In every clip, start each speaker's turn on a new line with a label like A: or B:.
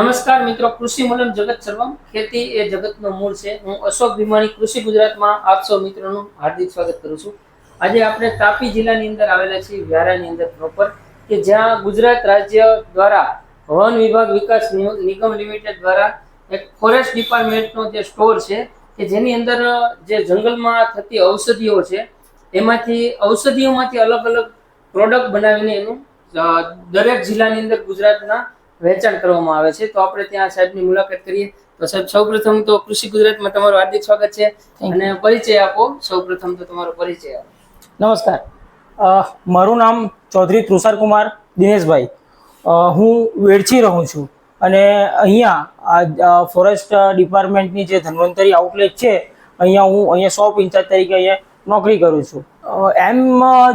A: નમસ્કાર મિત્રો, કૃષિ મૂલન જગત સર્વમ. ખેતી એ જગતનો મૂળ છે. હું અશોક ભીમાણી, કૃષિ ગુજરાતમાં આપ સૌ મિત્રોનું હાર્દિક સ્વાગત કરું છું. આજે આપણે તાપી જિલ્લાની અંદર આવેલા છીએ, વ્યારાની અંદર પ્રોપર કે જ્યાં ગુજરાત રાજ્ય દ્વારા વન વિભાગ વિકાસ નિગમ લિમિટેડ દ્વારા એક ફોરેસ્ટ ડિપાર્ટમેન્ટનો જે સ્ટોર છે, કે જેની અંદર જે જંગલમાં થતી ઔષધિઓ છે, એમાંથી ઔષધિઓમાંથી અલગ અલગ પ્રોડક્ટ બનાવીને એનું દરેક જિલ્લાની અંદર ગુજરાતના વેચાણ કરવામાં આવે છે. તો આપણે ત્યાં સાહેબની મુલાકાત કરીએ. તો સાહેબ સૌપ્રથમ તો કૃષિ ગુજરાતમાં તમારું હાર્દિક સ્વાગત છે અને પરિચય આપો. સૌપ્રથમ તો તમારો પરિચય આપો.
B: નમસ્કાર. મારું નામ ચૌધરી તૃષાર કુમાર દિનેશભાઈ હું વેડછી રહું છું અને અહીંયા આ ફોરેસ્ટ ડિપાર્ટમેન્ટની જે ધન્વંતરી આઉટલેટ છે અહીંયા હું અહીંયા શોપ ઇન્ચાર્જ તરીકે અહીંયા નોકરી કરું છું. એમ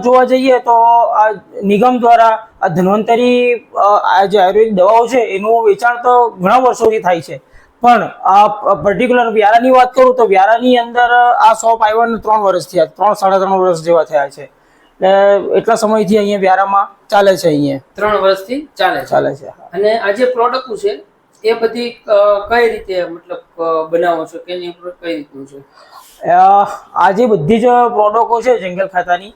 B: જોવા જઈએ તો આ નિગમ દ્વારા આ ધન્વંતરી આ જે આયુર્વેદિક દવાઓ છે એનું વેચાણ તો ઘણા વર્ષોથી થાય છે. પણ આ પર્ટિક્યુલર વ્યારાની વાત કરું તો વ્યારાની અંદર આ શોપ આવ્યાને ત્રણ વર્ષ થયા ત્રણ સાડા ત્રણ વર્ષ જેવા થયા છે. એટલે એટલા સમયથી અહીંયા વ્યારામાં ચાલે છે અહીંયા.
A: ત્રણ વર્ષથી ચાલે
B: ચાલે છે
A: અને આ જે પ્રોડક્ટ છે એ બધી કઈ રીતે મતલબ બનાવો છો? કેની કઈ રીતનું છે?
B: આ જે બધી જ પ્રોડક્ટો છે જંગલ ખાતાની.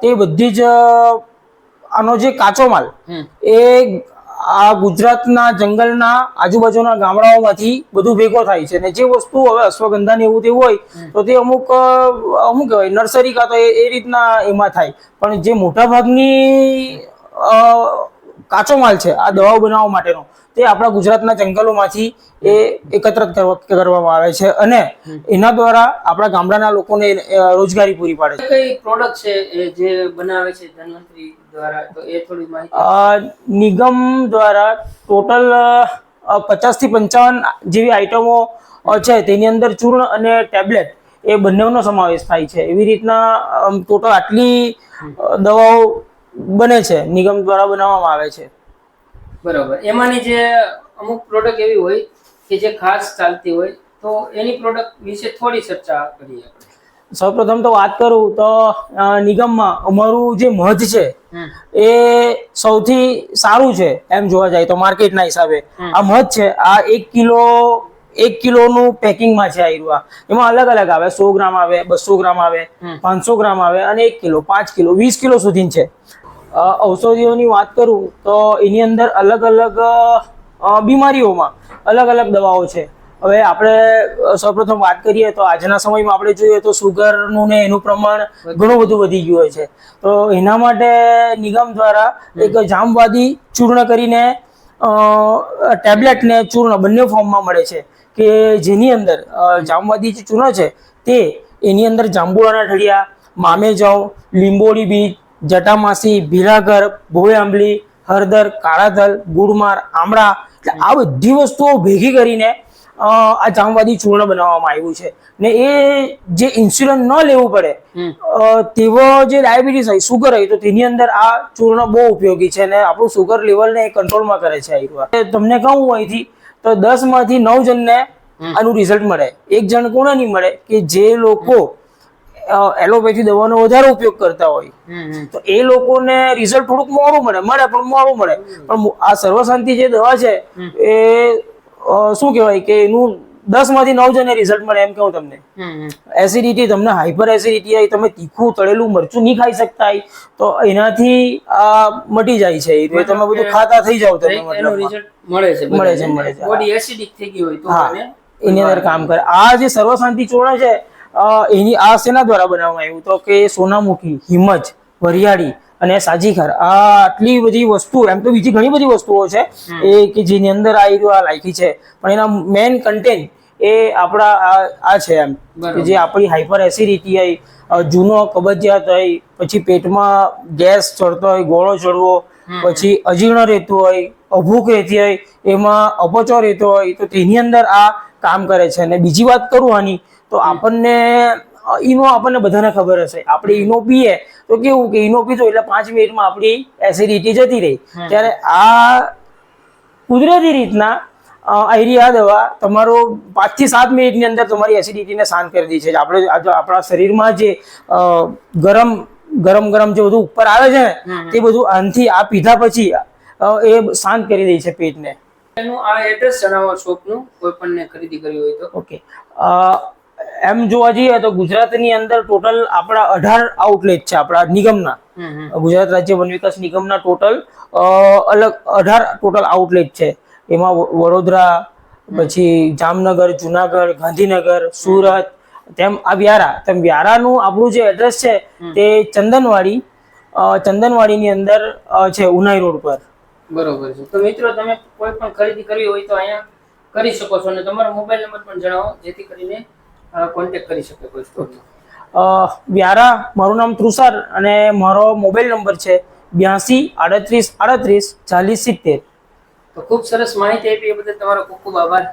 B: તે બધી જ આનો જે કાચો માલ એ આ ગુજરાતના જંગલના આજુબાજુના ગામડાઓમાંથી બધું ભેગો થાય છે. ને જે વસ્તુ હવે અશ્વગંધા ને એવું તેવું હોય તો તે અમુક અમુક કહેવાય નર્સરી કાં તો એ રીતના એમાં થાય. પણ જે મોટા ભાગની કાચો માલ છે આ દવાઓ બનાવવા માટેનો તે આપણા ગુજરાતના જંગલોમાંથી એ એકત્ર કરવામાં આવે છે અને એના દ્વારા આપણા ગામડાના લોકોને રોજગારી પૂરી પાડે છે.
A: કઈ પ્રોડક્ટ છે જે બનાવે છે ધન્વંતરી દ્વારા? તો એ થોડી માહિતી
B: નિગમ દ્વારા ટોટલ પચાસથી પંચાવન જેવી આઈટમો છે. તેની અંદર ચૂર્ણ અને ટેબ્લેટ એ બંનેનો સમાવેશ થાય છે. એવી રીતના ટોટલ આટલી દવાઓ બને છે નિગમ દ્વારા બનાવવામાં આવે છે.
A: બરોબર. એમાંની જે અમુક પ્રોડક્ટ એવી હોય કે જે ખાસ ચાલતી હોય તો એની પ્રોડક્ટ વિશે થોડી ચર્ચા કરીએ
B: સૌપ્રથમ તો વાત કરું તો નિગમમાં અમારું જે મધ છે એ સૌથી સારું છે એમ જોવા જાય તો માર્કેટના હિસાબે. આ મધ છે આ એક કિલો એક કિલોનું પેકિંગમાં છે આ આ. એમાં અલગ અલગ આવે સો ગ્રામ આવે બસો ગ્રામ આવે પાંચસો ગ્રામ આવે અને એક કિલો પાંચ કિલો વીસ કિલો સુધી છે. ઔષધિઓની વાત કરું તો એની અંદર અલગ અલગ બીમારીઓમાં અલગ અલગ દવાઓ છે. હવે આપણે સૌપ્રથમ વાત કરીએ તો આજના સમયમાં આપણે જોઈએ તો સુગરનું ને એનું પ્રમાણ ઘણું બધું વધી ગયું હોય છે. તો એના માટે નિગમ દ્વારા એક જામવાદી ચૂર્ણ કરીને ટેબ્લેટ ને ચૂર્ણ બંને ફોર્મમાં મળે છે કે જેની અંદર જામવાદી જે ચૂર્ણ છે તે એની અંદર જાંબુડાના ઠળિયા મામેજાઉ લીંબોડી બીજ જટામાસી ભીરાગર ભોય આંબલી હળદર કાળા તલ ગુડમાર આમળા એટલે આ બધી વસ્તુઓ ભેગી કરીને આ જામવાદી ચૂર્ણ બનાવવામાં આવ્યું છે. ને એ જે ઇન્સ્યુલન ન લેવું પડે તેવો જે ડાયાબિટીસ હોય સુગર હોય તો તેની અંદર આ ચૂર્ણ બહુ ઉપયોગી છે અને આપણું સુગર લેવલને કંટ્રોલમાં કરે છે આયુર્વેદ તમને કહું અહીંથી તો દસમાંથી નવ જણને આનું રિઝલ્ટ મળે. એક જણ કોને નહીં મળે કે જે લોકો એલોપેથી દવાનો વધારે ઉપયોગ કરતા હોય. તો એ લોકોને રિઝલ્ટ થોડુંક મોડું મળે મળે પણ મોડું મળે. પણ આ સર્વશાંતિ જે દવા છે એ શું કહેવાય કે એનું દસમાંથી નવ જણને રિઝલ્ટ મળે એમ કહું તમને. એસિડિટી તમને હાઇપર એસિડિટી આવી તમે તીખું તળેલું મરચું નહીં ખાઈ શકતા તો એનાથી આ મટી જાય છે. એ તમે બધું ખાતા થઈ જાવ તમે મતલબ
A: રિઝલ્ટ મળે છે
B: મળે છે, મળે છે.
A: બોડી એસિડિક થઈ ગઈ હોય તો
B: હા.
A: એની
B: અંદર કામ કરે. આ જે સર્વશાંતિ ચૂર્ણ છે એની આ સેના દ્વારા બનાવવામાં આવ્યું? તો કે સોનામુખી હિમજ વરિયાળી અને સાજીખર. આ આટલી બધી વસ્તુ એમ તો બીજી ઘણી બધી વસ્તુઓ છે એ કે જેની અંદર આ આ લાયકી છે. પણ એના મેઇન કન્ટેન્ટ એ આપણા આ આ છે એમ. કે જે આપણી હાઈપર એસિડિટી હોય જૂનો કબજિયાત હોય પછી પેટમાં ગેસ ચડતો હોય ગોળો ચડવો પછી અજીર્ણ રહેતું હોય અભૂખ રહેતી હોય એમાં અપચો રહેતો હોય તો તેની અંદર આ કામ કરે છે અને બીજી વાત કરું આની તો આપણને ઈનો આપણને બધાને ખબર હશે. આપણે ઈનો પીએ તો કેવું કે ઈનો પીધો એટલે પાંચ મિનિટમાં આપણી એસિડિટી જતી રહી. ત્યારે આ કુદરતી રીતના અ, આ દવા તમારો પાંચથી સાત મિનિટની અંદર તમારી એસિડિટીને શાંત કરી દે છે. આપણે આપણા શરીરમાં જે ગરમ ગરમ ગરમ જે બધું ઉપર આવે છે ને તે બધું આનથી આ પીધા પછી એ શાંત કરી દે છે પેટને.
A: એનું આ એડ્રેસ જણાવો શોપનું કોઈ પણ ને ખરીદી કરવી હોય તો.
B: ઓકે એમ જોવા જઈએ તો ગુજરાતની અંદર ટોટલ આપણા અઢાર આઉટલેટ છે આપણા નિગમના. ગુજરાત રાજ્ય વન વિકાસ નિગમના ટોટલ અલગ અઢાર ટોટલ આઉટલેટ છે. એમાં વડોદરા પછી જામનગર જુનાગઢ ગાંધીનગર સુરત તેમ આ વ્યારા. તેમ વ્યારાનું આપણું જે એડ્રેસ છે તે ચંદનવાડી ચંદનવાડીની અંદર છે ઉનાઈ રોડ પર.
A: બરોબર છે. તો મિત્રો તમે કોઈ પણ ખરીદી કરવી હોય તો અહીંયા કરી શકો છો અને તમારો મોબાઈલ નંબર પણ જણાવો જેથી કરીને કોન્ટેક્ટ કરી શકે કોઈ સ્ટોરમાં
B: વ્યારા મારું નામ તૃષાર અને મારો મોબાઈલ નંબર છે બ્યાસી આડત્રીસ આડત્રીસ ચાલીસ સિત્તેર.
A: તો ખૂબ સરસ માહિતી આપી એ બદલ તમારો ખૂબ ખૂબ આભાર.